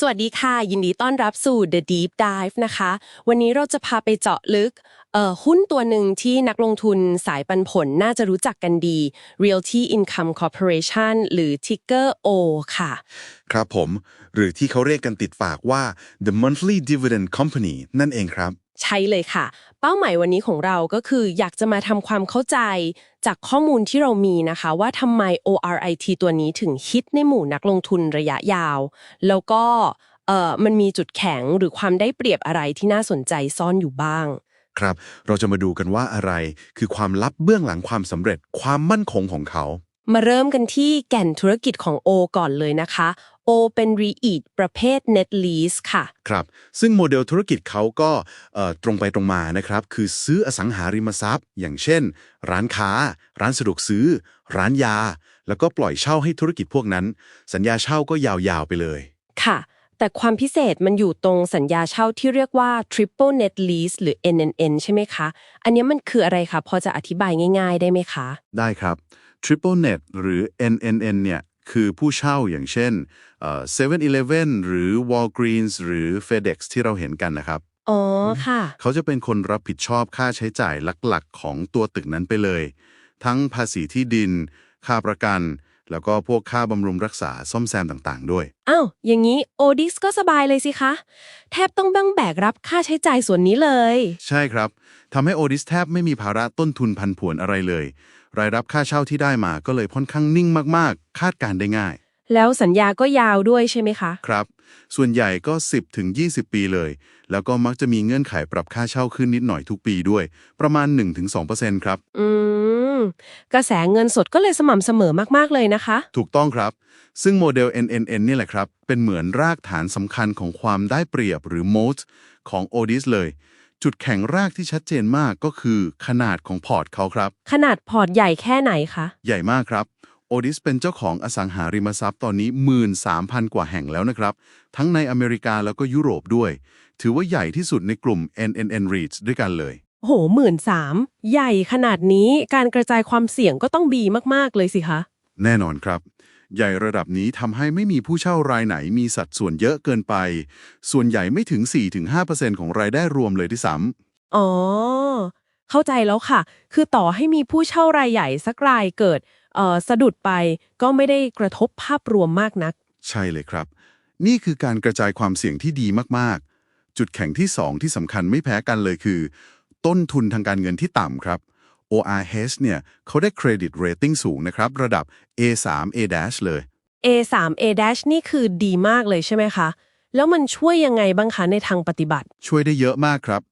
สวัสดีค่ะ ยินดีต้อนรับสู่ The Deep Dive นะคะ วันนี้เราจะพาไปเจาะลึกเอ่อหุ้นตัวหนึ่งที่นักลงทุนสายปันผลน่าจะรู้จักกันดี Realty Income Corporation หรือ Ticker O ค่ะ ครับผม หรือที่เขาเรียกกันติดปากว่า the monthly dividend company นั่นเองครับ ใช่เลยค่ะ เป้าหมายวันนี้ของเราก็คืออยากจะมาทำความเข้าใจจากข้อมูลที่เรามีนะคะ ว่าทำไม ORIT ตัวนี้ถึงฮิตในหมู่นักลงทุนระยะยาว แล้วก็เอ่อมันมีจุดแข็งหรือความได้เปรียบอะไรที่น่าสนใจซ่อนอยู่บ้าง ครับ เราจะมาดูกันว่าอะไร คือความลับเบื้องหลังความสำเร็จความมั่นคงของเขา มาเริ่มกันที่แก่นธุรกิจของ O ก่อนเลยนะคะ O เป็น REIT ประเภท Net Lease ค่ะ ครับ ซึ่งโมเดลธุรกิจเขาก็เอ่อตรงไปตรงมานะครับ คือซื้ออสังหาริมทรัพย์ อย่างเช่น ร้านค้า ร้านสะดวกซื้อ ร้านยา แล้วก็ปล่อยเช่าให้ธุรกิจพวกนั้น สัญญาเช่าก็ยาวๆไปเลย ค่ะ แต่ความพิเศษมันอยู่ตรงสัญญาเช่าที่เรียกว่า Triple Net Lease หรือ NNN ใช่ไหมคะ อันนี้มันคืออะไรคะ พอจะอธิบายง่าย ๆ ได้ไหมคะ ได้ครับ Triple Net หรือ NNN เนี่ย คือผู้เช่าอย่างเช่นเอ่อ 7-Eleven หรือ Walgreens หรือ FedEx ที่เราเห็นกันนะครับ อ๋อ ค่ะ เขาจะเป็นคนรับผิดชอบค่าใช้จ่ายหลักๆ ของตัวตึกนั้นไปเลย ทั้งภาษีที่ดิน ค่าประกัน แล้วก็พวกค่าบำรุงรักษาซ่อมแซมต่างๆ ด้วย อ้าว อย่างนี้ Odis ก็สบายเลยสิคะ แทบต้องบังแบกรับค่าใช้จ่ายส่วนนี้เลย ใช่ครับทำให้โอดิสแทบไม่มีภาระต้นทุนพันผวนอะไรเลย รายรับค่าเช่าที่ได้มาก็เลยค่อนข้างนิ่งมากๆ คาดการณ์ได้ง่าย แล้วสัญญาก็ยาวด้วยใช่ไหมคะ ครับ ส่วนใหญ่ก็ 10ถึง20 ปีเลย แล้วก็มักจะมีเงื่อนไขปรับค่าเช่าขึ้นนิดหน่อยทุกปีด้วย ประมาณ 1-2%ครับ อืม กระแสเงินสดก็เลยสม่ำเสมอมากๆเลยนะคะ ถูกต้องครับ ซึ่งโมเดล NNN นี่แหละครับ เป็นเหมือนรากฐานสำคัญของความได้เปรียบหรือ moat ของ Odis เลย จุดแข็งรากที่ชัดเจนมากก็คือขนาดของพอร์ตเขาครับ ขนาดพอร์ตใหญ่แค่ไหนคะ ใหญ่มากครับ โอดิสเป็นเจ้าของอสังหาริมทรัพย์ตอนนี้ 13,000 กว่าแห่งแล้วนะครับ ทั้งในอเมริกาแล้วก็ยุโรปด้วย ถือว่าใหญ่ที่สุดในกลุ่ม NNN REITs ด้วยกันเลยโหหมื่นสามใหญ่ขนาดนี้การกระจายความเสี่ยงก็ต้องบีมาก ๆ เลยสิคะ แน่นอนครับ ใหญ่ระดับนี้ทำให้ไม่มีผู้เช่ารายไหนมีสัดส่วนเยอะเกินไป ส่วนใหญ่ไม่ถึง 4-5%ของรายได้รวมเลยที่ซ้อ๋อ เข้าใจแล้วค่ะ คือต่อให้มีผู้เช่ารายใหญ่สักรายเกิดเอ่อสะดุดไปก็ไม่ได้กระทบภาพรวมมากนักำใช่เลยครับ นี่คือการกระจายความเสี่ยงที่ดีมากๆ จุดแข็งที่ 2 ที่สำคัญไม่แพ้กันเลยคือ ต้นทุนทางการเงินที่ต่ำครับ ORH เนี่ยเขาได้เครดิตเรตติ้งสูงนะครับ ระดับ A3 A- เลย A3 A dash นี่คือดีมากเลยใช่ไหมคะ แล้วมันช่วยยังไงบ้างคะในทางปฏิบัติ ช่วยได้เยอะมากครับ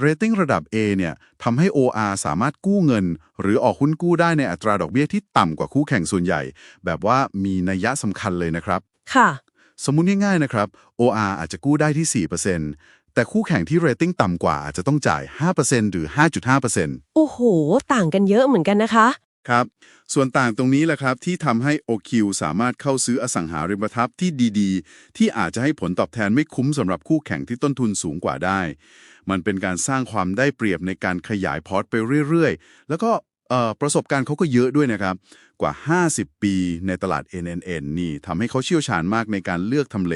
เรตติ้งระดับ A เนี่ยทำให้ OR สามารถกู้เงิน หรือออกหุ้นกู้ได้ในอัตราดอกเบี้ยที่ต่ำกว่าคู่แข่งส่วนใหญ่ แบบว่ามีนัยยะสำคัญเลยนะครับ ค่ะ สมมุติง่ายๆนะครับ OR อาจจะกู้ได้ที่ 4% แต่คู่แข่งที่เรตติ้งต่ำกว่าอาจจะต้องจ่าย 5%หรือ 5.5%โอ้โห ต่างกันเยอะเหมือนกันนะคะ ครับ ส่วนต่างตรงนี้แหละครับ ที่ทำให้ OQ สามารถเข้าซื้ออสังหาริมทรัพย์ที่ดีๆ ที่อาจจะให้ผลตอบแทนไม่คุ้มสำหรับคู่แข่งที่ต้นทุนสูงกว่าได้ มันเป็นการสร้างความได้เปรียบในการขยายพอร์ตไปเรื่อยๆ แล้วก็เอ่อประสบการณ์เขาก็เยอะด้วยนะครับ กว่า 50 ปีในตลาด NNN นี่ทำให้เขาเชี่ยวชาญมากในการเลือกทำเล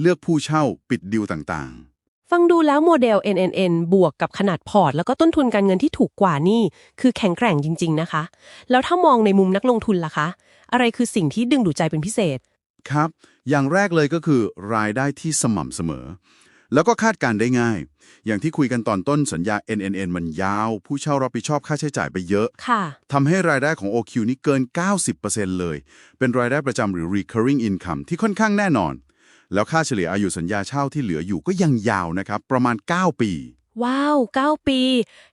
เลือกผู้เช่าปิดดิวต่างๆ ฟังดูแล้วโมเดล NNN บวกกับขนาดพอร์ต แล้วก็ต้นทุนการเงินที่ถูกกว่านี่ คือแข็งแกร่งจริง ๆ นะคะ แล้วถ้ามองในมุมนักลงทุนล่ะคะ อะไรคือสิ่งที่ดึงดูดใจเป็นพิเศษ ครับ อย่างแรกเลยก็คือรายได้ที่สม่ำเสมอ แล้วก็คาดการณ์ได้ง่าย อย่างที่คุยกันตอนต้นสัญญา NNN มันยาว ผู้เช่ารับผิดชอบค่าใช้จ่ายไปเยอะค่ะทำให้รายได้ของ OQ นี่เกิน 90%เลย เป็นรายได้ประจำหรือ recurring income ที่ค่อนข้างแน่นอน แล้วค่าเฉลี่ยอายุสัญญาเช่าที่เหลืออยู่ก็ยังยาวนะครับ ประมาณ 9 ปี ว้าว 9 ปี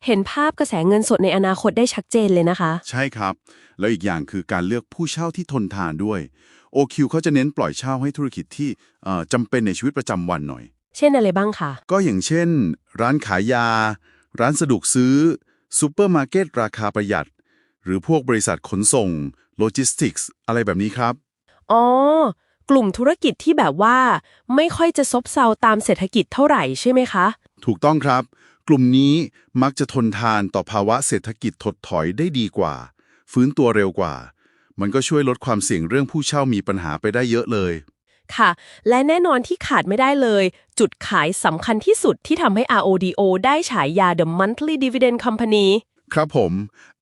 เห็นภาพกระแสเงินสดในอนาคตได้ชัดเจนเลยนะคะ ใช่ครับ แล้วอีกอย่างคือการเลือกผู้เช่าที่ทนทานด้วย OQ เขาจะเน้นปล่อยเช่าให้ธุรกิจที่เอ่อจำเป็นในชีวิตประจำวันหน่อย เช่นอะไรบ้างคะก็อย่างเช่น ร้านขายยา ร้านสะดวกซื้อซูเปอร์มาร์เก็ตราคาประหยัด หรือพวกบริษัทขนส่งโลจิสติกส์อะไรแบบนี้ครับ อ๋อ กลุ่มธุรกิจที่แบบว่า ไม่ค่อยจะซบเซาตามเศรษฐกิจเท่าไหร่ใช่ไหมคะ ถูกต้องครับ กลุ่มนี้มักจะทนทานต่อภาวะเศรษฐกิจถดถอยได้ดีกว่า ฟื้นตัวเร็วกว่า มันก็ช่วยลดความเสี่ยงเรื่องผู้เช่ามีปัญหาไปได้เยอะเลย ค่ะ และแน่นอนที่ขาดไม่ได้เลย จุดขายสำคัญที่สุดที่ทำให้ RODO ได้ฉายา The Monthly Dividend Company ครับผม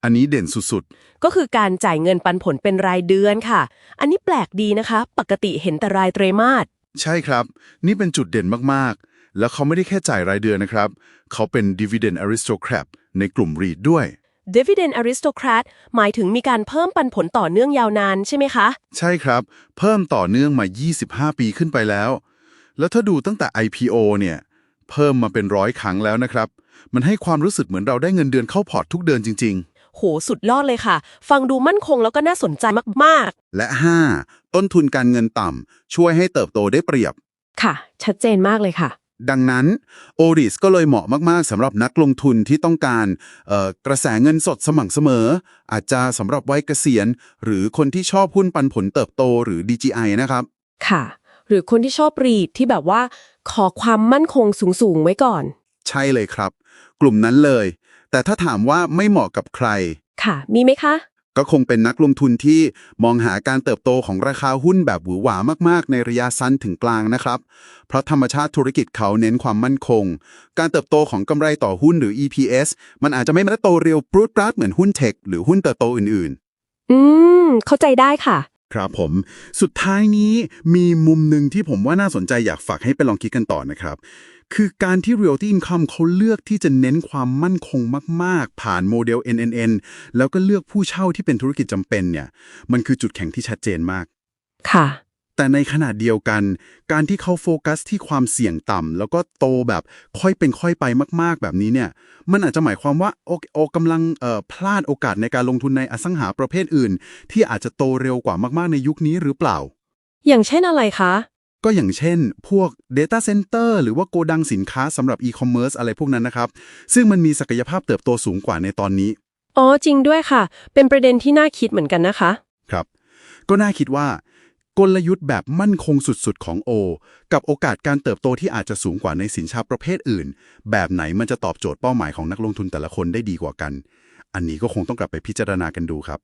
อันนี้เด่นสุดก็คือการจ่ายเงินปันผลเป็นรายเดือนค่ะ อันนี้แปลกดีนะคะ ปกติเห็นแต่รายไตรมาส ๆ ใช่ครับ นี่เป็นจุดเด่นมากๆ แล้วเขาไม่ได้แค่จ่ายรายเดือนนะครับ เขาเป็น dividend aristocrat ในกลุ่ม REIT ด้วย Dividend Aristocrat หมายถึงมีการเพิ่มปันผลต่อเนื่องยาวนานใช่ไหมคะ ใช่ครับ เพิ่มต่อเนื่องมา 25 ปีขึ้นไปแล้ว แล้วถ้าดูตั้งแต่ IPO เนี่ย เพิ่มมาเป็นร้อยครั้งแล้วนะครับ มันให้ความรู้สึกเหมือนเราได้เงินเดือนเข้าพอร์ตทุกเดือนจริง โหสุดยอดเลยค่ะ ฟังดูมั่นคงแล้วก็น่าสนใจมาก ๆ และ 5. ต้นทุนการเงินต่ำช่วยให้เติบโตได้เปรียบ ๆ ค่ะ ชัดเจนมากเลยค่ะ ดังนั้น o r i s ก็เลยเหมาะมาก ๆสำหรับนักลงทุนที่ต้องการเอ่อกระแสเงินสดสม่ำเสมอ อาจจะสำหรับวัยเกษียณ หรือคนที่ชอบหุ้นปันผลเติบโตหรือ DGI นะครับ ค่ะ หรือคนที่ชอบรีดที่แบบว่า ขอความมั่นคงสูง ๆ ไว้ก่อน ใช่เลยครับ กลุ่มนั้นเลย แต่ถ้าถามว่าไม่เหมาะกับใคร ค่ะ มีไหมคะ ก็คงเป็นนักลงทุนที่มองหาการเติบโตของราคาหุ้นแบบหวือหวามาก ๆ ในระยะสั้นถึงกลางนะครับ เพราะธรรมชาติธุรกิจเขาเน้นความมั่นคง การเติบโตของกำไรต่อหุ้นหรือ EPS มันอาจจะไม่มาโตเร็วปรุดปราดเหมือนหุ้นเทคหรือหุ้นเติบโตอื่นอืม เข้าใจได้ค่ะ ๆ ครับผม สุดท้ายนี้มีมุมหนึ่งที่ผมว่าน่าสนใจอยากฝากให้ไปลองคิดกันต่อนะครับ คือการที่ Realty Income เขาเลือกที่จะเน้นความมั่นคงมาก ๆ ผ่านโมเดล NNN แล้วก็เลือกผู้เช่าที่เป็นธุรกิจจำเป็นเนี่ย มันคือจุดแข็งที่ชัดเจนมาก ค่ะ แต่ในขณะเดียวกัน การที่เขาโฟกัสที่ความเสี่ยงต่ำแล้วก็โตแบบค่อยเป็นค่อยไปมาก ๆ แบบนี้เนี่ย มันอาจจะหมายความว่าโอโอกำลังเอ่อพลาดโอกาสในการลงทุนในอสังหาประเภทอื่น ที่อาจจะโตเร็วกว่ามาก ๆ ในยุคนี้หรือเปล่า อย่างเช่นอะไรคะ ก็อย่างเช่น พวก Data Center หรือว่าโกดังสินค้าสำหรับ e-commerce อะไรพวกนั้นนะครับ ซึ่งมันมีศักยภาพเติบโตสูงกว่าในตอนนี้ อ๋อ จริงด้วยค่ะ เป็นประเด็นที่น่าคิดเหมือนกันนะคะ ครับ ก็น่าคิดว่า กลยุทธ์แบบมั่นคงสุดๆ ของโอกับโอกาสการเติบโตที่อาจจะสูงกว่าในสินทรัพย์ประเภทอื่น แบบไหนมันจะตอบโจทย์เป้าหมายของนักลงทุนแต่ละคนได้ดีกว่ากัน อันนี้ก็คงต้องกลับไปพิจารณากันดูครับ